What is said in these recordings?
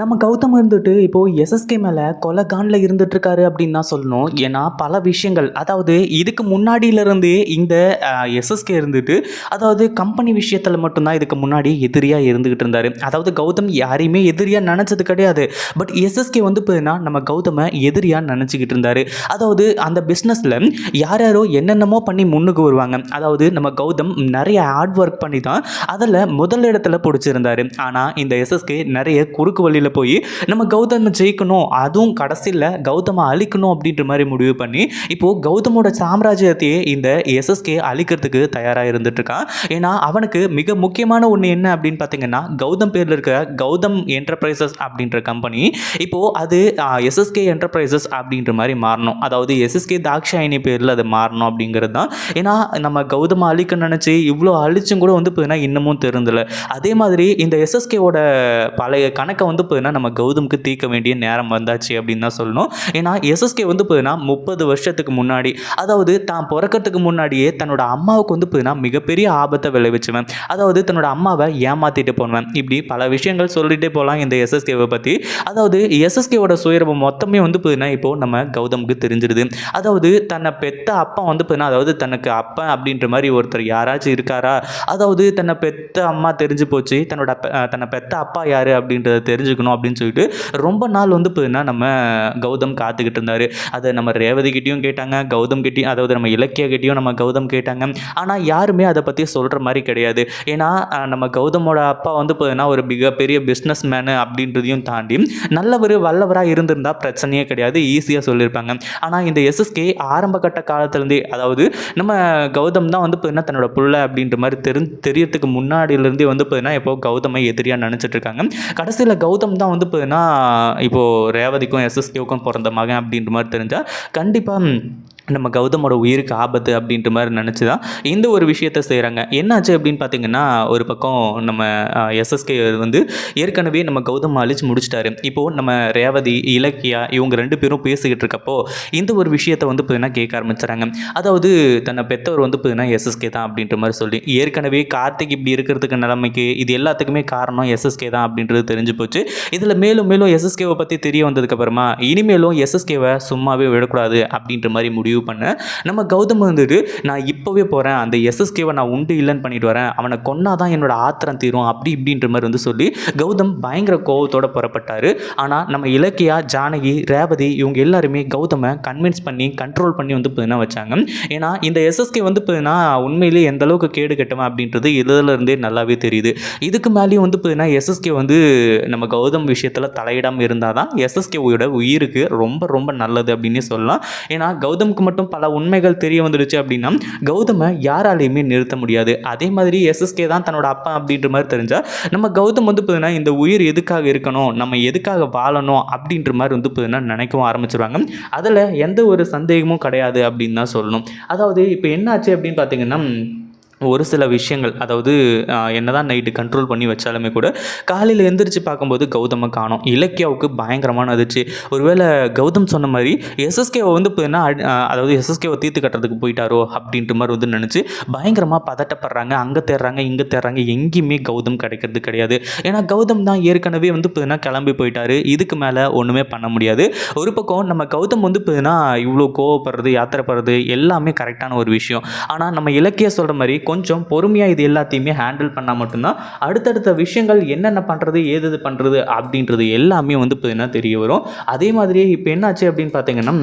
நம்ம கௌதம் இருந்துட்டு இப்போது எஸ்எஸ்கே மேலே கொலை காண்டில் இருந்துட்டு இருக்காரு அப்படின்னு தான் சொல்லணும். ஏன்னா பல விஷயங்கள் அதாவது இதுக்கு முன்னாடியிலேருந்தே இந்த எஸ்எஸ்கே இருந்துட்டு அதாவது கம்பெனி விஷயத்தில் மட்டும்தான் இதுக்கு முன்னாடி எதிரியாக இருந்துகிட்டு இருந்தார். அதாவது கௌதம் யாரையுமே எதிரியாக நினச்சது கிடையாது. பட் எஸ்எஸ்கே வந்து போதுன்னா நம்ம கௌதமை எதிரியாக நினச்சிக்கிட்டு இருந்தார். அதாவது அந்த பிஸ்னஸில் யார் யாரோ என்னென்னமோ பண்ணி முன்னுக்கு வருவாங்க. அதாவது நம்ம கௌதம் நிறைய ஹார்ட் ஒர்க் பண்ணி தான் அதில் முதல் இடத்துல பிடிச்சிருந்தாரு. ஆனால் இந்த எஸ்எஸ்கே நிறைய குறுக்கு வழியில் போய் நம்ம கௌதமை ஜெயிக்கணும் அதுவும் கடைசியில் கௌதமை அழிக்கணும் அப்படின்ற மாதிரி முடிவு பண்ணி இப்போது கௌதமோட சாம்ராஜ்யத்தையே இந்த எஸ்எஸ்கே அழிக்கிறதுக்கு தயாராக இருந்துட்டு இருக்கான் ஏன்னா அவனுக்கு மிக முக்கியமான ஒன்று என்ன அப்படின்னு பார்த்தீங்கன்னா கௌதம் பேரில் இருக்க கௌதம் என்டர்பிரைசஸ் அப்படின்ற கம்பெனி இப்போது அது எஸ்எஸ்கே என்டர்பிரைசஸ் அப்படின்ற மாதிரி மாறணும். அதாவது எஸ்எஸ்கே தாக்ஷாயினி பேரில் அது மாறணும் அப்படிங்கிறது தான். ஏன்னா நம்ம கௌதமை அழிக்க நினச்சி இவ்வளோ அழிச்சும் கூட வந்து பார்த்தீங்கன்னா இன்னமும் தெரிந்தல அதே மாதிரி இந்த எஸ்எஸ்கேவோட பழைய கணக்கை வந்து பார்த்தீங்கன்னா நம்ம கௌதமுக்கு தீர்க்க வேண்டிய நேரம் வந்தாச்சு அப்படின்னு தான் சொல்லணும். ஏன்னா எஸ்எஸ்கே வந்து பார்த்தீங்கன்னா முப்பது வருஷத்துக்கு முன்னாடி அதாவது தான் பிறக்கிறதுக்கு முன்னாடியே தன்னோட அம்மாவுக்கு வந்து பார்த்தீங்கன்னா மிகப்பெரிய ஆபத்தை விளைவிச்சுவேன். அதாவது தன்னோட அம்மாவை ஏமாற்றிட்டு போனவன் இப்படி பல விஷயங்கள் சொல்லிகிட்டே போகலாம் இந்த எஸ்எஸ்கேவை பற்றி அதாவது எஸ்எஸ்கேவோட சுயரூபம் மொத்தமே வந்து பார்த்தீங்கன்னா இப்போது நம்ம கௌதமுக்கு தெரிஞ்சிடுது அதாவது தன்னை பெத்த அப்பா வந்து பார்த்தீங்கன்னா அதாவது தனக்கு அப்பா அப்படின்ற மாதிரி ஒருத்தர் யாராச்சும் இருக்காரா? அதாவது தன்னை பெத்த அம்மா தெரிஞ்சு போச்சு. தன்னோட தன்னை பெத்த அப்பா யார் அப்படின்றத தெரிஞ்சுக்கணும். அப்படின்னு சொல்லிட்டு ரொம்ப நாள் வந்து பார்த்தீங்கன்னா நம்ம கௌதம் காத்துக்கிட்டு இருந்தார். அதை நம்ம ரேவதி கிட்டேயும் கேட்டாங்க கௌதம் கிட்டேயும் அதாவது நம்ம இலக்கிய கிட்டேயும் நம்ம கௌதம் கேட்டாங்க. ஆனால் யாருமே அதை பற்றி சொல்கிற மாதிரி கிடையாது. ஏன்னா நம்ம கௌதமோட அப்பா வந்து பார்த்தீங்கன்னா ஒரு மிகப்பெரிய பிஸ்னஸ் மேனு அப்படின்றதையும் தாண்டி நல்லவர் வல்லவராக இருந்திருந்தால் பிரச்சனையே கிடையாது ஈஸியாக சொல்லியிருப்பாங்க. ஆனால் இந்த எஸ்எஸ்கே ஆரம்ப கட்ட காலத்துலேருந்தே அதாவது நம்ம கௌதம் தான் வந்து பார்த்தீங்கன்னா தன்னோட புள்ள அப்படின்ற மாதிரி தெரி தெரியறதுக்கு முன்னாடியிலேருந்தே வந்து பார்த்தீங்கன்னா இப்போ கௌதமை எதிரியாக நினச்சிட்டு இருக்காங்க. கடைசியில் கௌதம் தான் வந்து பார்த்தீங்கன்னா இப்போது ரேவதிக்கும் எஸ்எஸ்கேவுக்கும் பிறந்த மகன் அப்படின்ற மாதிரி தெரிஞ்சால் கண்டிப்பாக நம்ம கௌதமோட உயிருக்கு ஆபத்து அப்படின்ற மாதிரி நினச்சி தான் இந்த ஒரு விஷயத்த செய்கிறாங்க என்னாச்சு அப்படின்னு பார்த்தீங்கன்னா ஒரு பக்கம் நம்ம எஸ்எஸ்கே வந்து ஏற்கனவே நம்ம கௌதம் அழிச்சு முடிச்சிட்டாரு. இப்போது நம்ம ரேவதி இலக்கியா இவங்க ரெண்டு பேரும் பேசிக்கிட்டு இருக்கப்போ இந்த ஒரு விஷயத்தை வந்து பார்த்தீங்கன்னா கேட்க ஆரம்பிச்சுறாங்க. அதாவது தன்னை பெற்றவர் வந்து பார்த்தீங்கன்னா எஸ்எஸ்கே தான் அப்படின்ற மாதிரி சொல்லி ஏற்கனவே கார்த்திக் இப்படி இருக்கிறதுக்கு நிலைமைக்கு இது எல்லாத்துக்குமே காரணம் எஸ்எஸ்கே தான் அப்படின்றது தெரிஞ்சு போச்சு. இதில் மேலும் மேலும் எஸ்எஸ்கேவை பற்றி தெரிய வந்ததுக்கப்புறமா இனிமேலும் எஸ்எஸ்கேவை சும்மாவே விடக்கூடாது அப்படின்ற மாதிரி முடிவு பண்ணேன் நம்ம கௌதம் வந்துட்டு நான் இப்போவே போகிறேன் அந்த எஸ்எஸ்கேவை நான் உண்டு இல்லைன்னு பண்ணிட்டு வரேன். அவனை கொன்னா தான் என்னோட ஆத்திரம் தீரும். அப்படி இப்படின்ற மாதிரி வந்து சொல்லி கௌதம் பயங்கர கோவத்தோட புறப்பட்டார். ஆனால் நம்ம இலக்கியா ஜானகி ரேவதி இவங்க எல்லாருமே கௌதமை கன்வின்ஸ் பண்ணி கண்ட்ரோல் பண்ணி வந்து பார்த்தீங்கன்னா வச்சாங்க. ஏன்னா இந்த எஸ்எஸ்கே வந்து பார்த்தீங்கன்னா உண்மையிலேயே எந்த அளவுக்கு கேடு கெட்டவன் அப்படின்றது இதுலேருந்தே நல்லாவே தெரியுது. இதுக்கு மேலேயும் வந்து பார்த்தீங்கன்னா எஸ்எஸ்கே வந்து நம்ம கௌதம் விஷயத்தில் தலையிடாமல் இருந்தால் தான் எஸ்எஸ்கேவோட உயிருக்கு ரொம்ப ரொம்ப நல்லது அப்படின்னே சொல்லலாம். ஏன்னா கௌதமுக்கு மட்டும் பல உண்மைகள் தெரிய வந்துடுச்சு அப்படின்னா கௌதமை யாராலையுமே நிறுத்த முடியாது. அதே மாதிரி எஸ்எஸ்கே தான் தன்னோட அப்பா அப்படின்ற மாதிரி தெரிஞ்சால் நம்ம கௌதம் வந்து பார்த்தீங்கன்னா இந்த உயிர் எதுக்காக இருக்கணும் நம்ம எதுக்காக வாழணும் அப்படின்ற மாதிரி வந்து பார்த்தீங்கன்னா நினைக்கவும் ஆரம்பிச்சிருவாங்க. அதில் எந்த ஒரு சந்தேகமும் கிடையாது அப்படின்னு தான் சொல்லணும். அதாவது இப்போ என்னாச்சு அப்படின்னு பார்த்தீங்கன்னா ஒரு சில விஷயங்கள் அதாவது என்னதான் நைட்டு கண்ட்ரோல் பண்ணி வச்சாலுமே கூட காலையில் எந்திரிச்சு பார்க்கும்போது கௌதமை காணும். இலக்கியாவுக்கு பயங்கரமான அதிர்ச்சி. ஒருவேளை கௌதம் சொன்ன மாதிரி எஸ்எஸ்கேவை வந்து பார்த்தீங்கன்னா அதாவது எஸ்எஸ்கேவை தீர்த்து கட்டுறதுக்கு போயிட்டாரோ அப்படின்ற மாதிரி வந்து நினச்சி பயங்கரமாக பதட்டப்படுறாங்க. அங்கே தேடுறாங்க இங்கே தேடுறாங்க எங்கேயுமே கௌதம் கிடைக்கிறது கிடையாது. ஏன்னா கௌதம் தான் ஏற்கனவே வந்து பார்த்தீங்கன்னா கிளம்பி போயிட்டாரு. இதுக்கு மேலே ஒன்றுமே பண்ண முடியாது. ஒரு பக்கம் நம்ம கௌதம் வந்து பார்த்தீங்கன்னா இவ்வளோ கோவப்படுறது யாத்திரைப்படுறது எல்லாமே கரெக்டான ஒரு விஷயம். ஆனால் நம்ம இலக்கிய சொல்கிற மாதிரி கொஞ்சம் பொறுமையாக இது எல்லாத்தையுமே ஹேண்டில் பண்ணால் மட்டும்தான் அடுத்தடுத்த விஷயங்கள் என்னென்ன பண்ணுறது ஏது இது பண்ணுறது அப்படின்றது எல்லாமே வந்து பார்த்தீங்கன்னா தெரிய வரும். அதே மாதிரியே இப்போ என்னாச்சு அப்படின்னு பார்த்தீங்கன்னா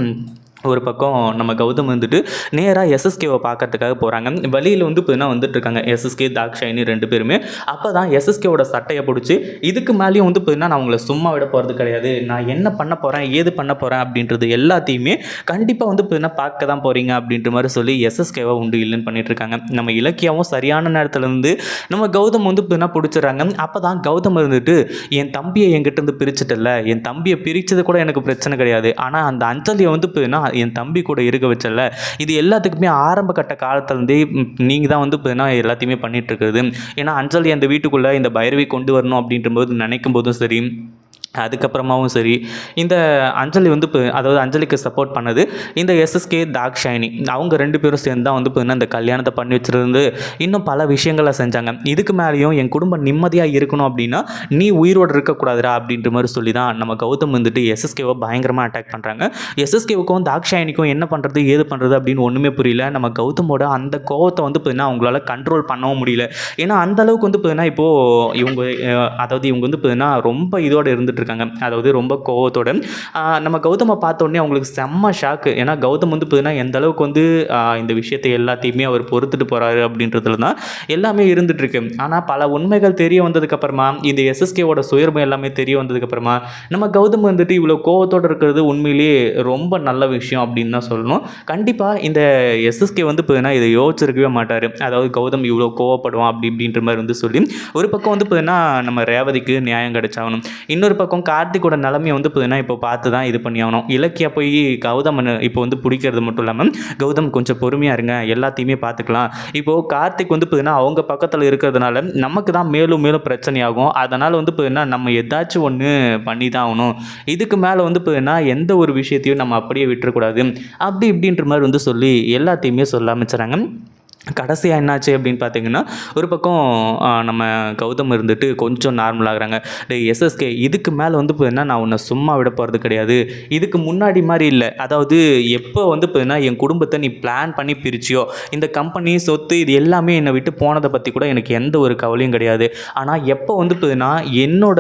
ஒரு பக்கம் நம்ம கௌதம் வந்துட்டு நேராக எஸ்எஸ்கேவை பார்க்கறதுக்காக போகிறாங்க வழியில் வந்து இப்போ வந்துட்டு இருக்காங்க எஸ்எஸ்கே தாக்ஷாயினி ரெண்டு பேருமே. அப்போ தான் எஸ்எஸ்கேவோட சட்டையை பிடிச்சி இதுக்கு மேலேயும் வந்து பார்த்தீங்கன்னா நான் உங்களை சும்மா விட போகிறது கிடையாது. நான் என்ன பண்ண போகிறேன் ஏது பண்ண போகிறேன் அப்படின்றது எல்லாத்தையுமே கண்டிப்பாக வந்து பார்த்தீங்கன்னா பார்க்க தான் போகிறீங்க அப்படின்ற மாதிரி சொல்லி எஸ்எஸ்கேவை உண்டு இல்லைன்னு பண்ணிகிட்ருக்காங்க இருக்காங்க. நம்ம இலக்கியாவும் சரியான நேரத்தில் இருந்து நம்ம கௌதம் வந்து பார்த்தீங்கன்னா பிடிச்சிடுறாங்க. அப்போ தான் கௌதம் இருந்துட்டு என் தம்பியை என்கிட்ட இருந்து பிரிச்சுட்டல என் தம்பியை பிரித்தது கூட எனக்கு பிரச்சனை கிடையாது. ஆனால் அந்த அஞ்சலியை வந்து பார்த்தீங்கன்னா என் தம்பி கூட இருக்க வச்சல இது எல்லாத்துக்குமே ஆரம்ப கட்ட காலத்துலேருந்தே நீங்கள் தான் வந்து பார்த்தீங்கன்னா எல்லாத்தையுமே பண்ணிட்டு ஏன்னா அஞ்சலி அந்த வீட்டுக்குள்ளே இந்த பைரவி கொண்டு வரணும் அப்படின்ற போது நினைக்கும் போதும் சரி அதுக்கப்புறமாவும் சரி இந்த அஞ்சலி வந்து இப்போ அதாவது அஞ்சலிக்கு சப்போர்ட் பண்ணது இந்த எஸ்எஸ்கே தாக்ஷாயினி அவங்க ரெண்டு பேரும் சேர்ந்து தான் வந்து பார்த்தீங்கன்னா இந்த கல்யாணத்தை பண்ணி வச்சுருந்து இன்னும் பல விஷயங்களை செஞ்சாங்க. இதுக்கு மேலேயும் என் குடும்பம் நிம்மதியாக இருக்கணும் அப்படின்னா நீ உயிரோடு இருக்கக்கூடாதுரா அப்படின்ற மாதிரி சொல்லி தான் நம்ம கௌதம் வந்துட்டு எஸ்எஸ்கேவை பயங்கரமாக அட்டாக் பண்ணுறாங்க எஸ்எஸ்கேவுக்கும் தாக்ஷாயினிக்கும் என்ன பண்ணுறது ஏது பண்ணுறது அப்படின்னு ஒன்றுமே புரியல. நம்ம கௌதமோட அந்த கோவத்தை வந்து பார்த்தீங்கன்னா அவங்களால கண்ட்ரோல் பண்ணவும் முடியல. ஏன்னா அந்தளவுக்கு வந்து பார்த்தீங்கன்னா இப்போது இவங்க அதாவது இவங்க வந்து பார்த்தீங்கன்னா ரொம்ப இதோட இருந்துட்டு இருக்காங்க. அதாவது ரொம்ப கோவத்தோட. நம்ம கௌதமை பார்த்தோன்னே அவங்களுக்கு செம்ம ஷாக்கு ஏன்னா கௌதம் வந்து பார்த்தீங்கன்னா எந்த அளவுக்கு வந்து இந்த விஷயத்தை எல்லாத்தையுமே அவர் பொறுத்துட்டு போகிறாரு அப்படின்றதுல தான் எல்லாமே இருந்துகிட்ருக்கு ஆனால் பல உண்மைகள் தெரிய வந்ததுக்கப்புறமா இந்த எஸ்எஸ்கேவோட சுயர்மை எல்லாமே தெரிய வந்ததுக்கப்புறமா நம்ம கௌதம் வந்துட்டு இவ்வளோ கோவத்தோடு இருக்கிறது உண்மையிலேயே ரொம்ப நல்ல விஷயம் அப்படின்னு தான் சொல்லணும். கண்டிப்பாக இந்த எஸ்எஸ்கே வந்து பார்த்தீங்கன்னா இதை யோசிச்சிருக்கவே மாட்டார். அதாவது கௌதம் இவ்வளோ கோவப்படுவான் அப்படி இப்படின்ற மாதிரி வந்து சொல்லி ஒரு பக்கம் வந்து பார்த்தீங்கன்னா நம்ம ரேவதிக்கு நியாயம் கிடைச்சாகணும். இன்னொரு பக்கம் பக்கம் கார்த்திகோட நிலமையை வந்து பார்த்தீங்கன்னா இப்போ பார்த்து தான் இது பண்ணி ஆகணும். இலக்கியா போய் கௌதமன் இப்போ வந்து பிடிக்கிறது மட்டும் இல்லாமல் கௌதம் கொஞ்சம் பொறுமையாக இருங்க எல்லாத்தையுமே பார்த்துக்கலாம். இப்போது கார்த்திக் வந்து பார்த்தீங்கன்னா அவங்க பக்கத்தில் இருக்கிறதுனால நமக்கு தான் மேலும் மேலும் பிரச்சனையாகும். அதனால் வந்து பார்த்தீங்கன்னா நம்ம ஏதாச்சும் ஒன்று பண்ணி தான் ஆகணும். இதுக்கு மேலே வந்து பார்த்தீங்கன்னா எந்த ஒரு விஷயத்தையும் நம்ம அப்படியே விட்டுறக்கூடாது. அப்படி இப்படின்ற மாதிரி வந்து சொல்லி எல்லாத்தையுமே சொல்ல ஆரம்பிச்சுறாங்க கடைசியாக என்னாச்சு அப்படின்னு பார்த்தீங்கன்னா ஒரு பக்கம் நம்ம கௌதம் இருந்துட்டு கொஞ்சம் நார்மல் ஆகுறாங்க. டேய் எஸ்எஸ்கே இதுக்கு மேலே வந்து பார்த்தீங்கன்னா நான் உன்னை சும்மா விட போகிறது கிடையாது. இதுக்கு முன்னாடி மாதிரி இல்லை. அதாவது எப்போ வந்து பார்த்தீங்கன்னா என் குடும்பத்தை நீ பிளான் பண்ணி பிரிச்சியோ இந்த கம்பெனி சொத்து இது எல்லாமே என்னை விட்டு போனதை பற்றி கூட எனக்கு எந்த ஒரு கவலையும் கிடையாது. ஆனால் எப்போ வந்து பார்த்தீங்கன்னா என்னோட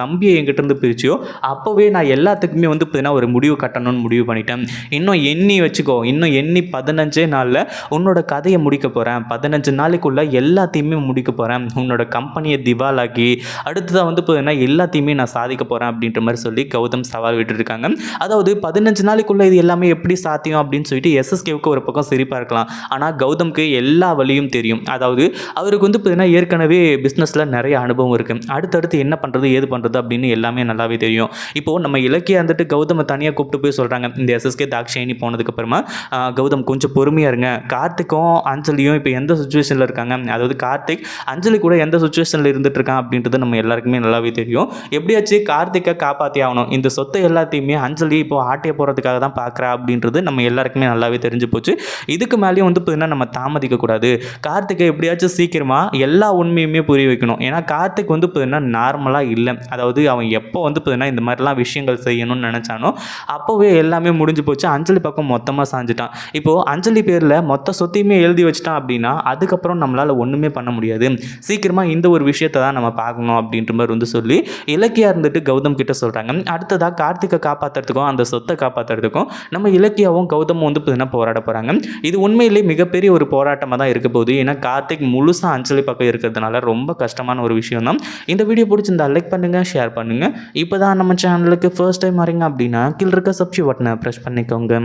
தம்பியை என்கிட்டருந்து பிரிச்சியோ அப்போவே நான் எல்லாத்துக்குமே வந்து பார்த்தீங்கன்னா ஒரு முடிவு கட்டணும்னு முடிவு பண்ணிட்டேன். இன்னும் எண்ணி வச்சுக்கோ இன்னும் எண்ணி பதினஞ்சே நாளில் உன்னோட கதையை முடிக்க போகிறேன் பதினஞ்சு நாளைக்குள்ளே எல்லாத்தையுமே முடிக்க போகிறேன் உன்னோட கம்பெனியை திவாலாக்கி அடுத்ததாக வந்து பார்த்தீங்கன்னா எல்லாத்தையுமே நான் சாதிக்க போகிறேன் அப்படின்ற மாதிரி சொல்லி கௌதம் சவால் விட்டுருக்காங்க அதாவது பதினஞ்சு நாளைக்குள்ளே இது எல்லாமே எப்படி சாத்தியம் அப்படின்னு சொல்லிட்டு எஸ்எஸ்கேவுக்கு ஒரு பக்கம் சிரிப்பாக இருக்கலாம். ஆனால் கௌதம்க்கு எல்லா வழியும் தெரியும். அதாவது அவருக்கு வந்து பார்த்தீங்கன்னா ஏற்கனவே பிஸ்னஸில் நிறைய அனுபவம் இருக்குது அடுத்தடுத்து என்ன பண்ணுறது ஏது பண்ணுறது அப்படின்னு எல்லாமே நல்லாவே தெரியும். இப்போது நம்ம இலக்கிய வந்துட்டு கௌதமை தனியாக கூப்பிட்டு போய் சொல்கிறாங்க இந்த எஸ்எஸ்கே தாக்ஷாயினி போனதுக்கப்புறமா கௌதம் கொஞ்சம் பொறுமையாக இருங்க. கார்த்திக்கும் அஞ்சலியும் இப்போ எந்த சுச்சுவேஷனில் இருக்காங்க? அதாவது கார்த்திக் அஞ்சலி கூட எந்த சுச்சுவேஷனில் இருந்துட்டு இருக்கான் அப்படின்றது நம்ம எல்லாருக்குமே நல்லாவே தெரியும். எப்படியாச்சும் கார்த்திக்கை காப்பாற்றி ஆகணும். இந்த சொத்தை எல்லாத்தையுமே அஞ்சலி இப்போ ஆட்டிய போகிறதுக்காக தான் பார்க்குறா அப்படின்றது நம்ம எல்லாருக்குமே நல்லாவே தெரிஞ்சு போச்சு. இதுக்கு மேலேயும் வந்து பார்த்தீங்கன்னா நம்ம தாமதிக்கக்கூடாது கார்த்திகை எப்படியாச்சும் சீக்கிரமாக எல்லா உண்மையுமே புரிய வைக்கணும். ஏன்னா கார்த்திக் வந்து பார்த்தீங்கன்னா நார்மலாக இல்லை. அதாவது அவன் எப்போ வந்து பார்த்தீங்கன்னா இந்த மாதிரிலாம் விஷயங்கள் செய்யணும்னு நினச்சானோ அப்போவே எல்லாமே முடிஞ்சு போச்சு. அஞ்சலி பக்கம் மொத்தமாக சாஞ்சிட்டான். இப்போது அஞ்சலி பேரில் மொத்த சொத்தையுமே எழுதி வச்சிட்டா அப்படின்னா அதுக்கப்புறம் நம்மளால் ஒன்றுமே பண்ண முடியாது. சீக்கிரமாக இந்த ஒரு விஷயத்தை தான் நம்ம பார்க்கணும் அப்படின்ற மாதிரி வந்து சொல்லி இலக்கியா இருந்துட்டு கௌதம் கிட்ட சொல்கிறாங்க அடுத்ததாக கார்த்திகை காப்பாற்றுறதுக்கும் அந்த சொத்தை காப்பாற்றுறதுக்கும் நம்ம இலக்கியாவும் கௌதமும் வந்து பார்த்தீங்கன்னா போராட போகிறாங்க இது உண்மையிலேயே மிகப்பெரிய ஒரு போராட்டமாக தான் இருக்க போகுது. ஏன்னா கார்த்திக் முழுசாக அஞ்சலி பக்கம் இருக்கிறதுனால ரொம்ப கஷ்டமான ஒரு விஷயம் தான். இந்த வீடியோ பிடிச்சிருந்தா லைக் பண்ணுங்கள் ஷேர் பண்ணுங்கள் இப்போ தான் நம்ம சேனலுக்கு ஃபர்ஸ்ட் டைம் வரீங்க அப்படின்னா கீழே இருக்க சப்ஸ்கிரைப் பட்டனை ப்ரெஸ் பண்ணிக்கோங்க.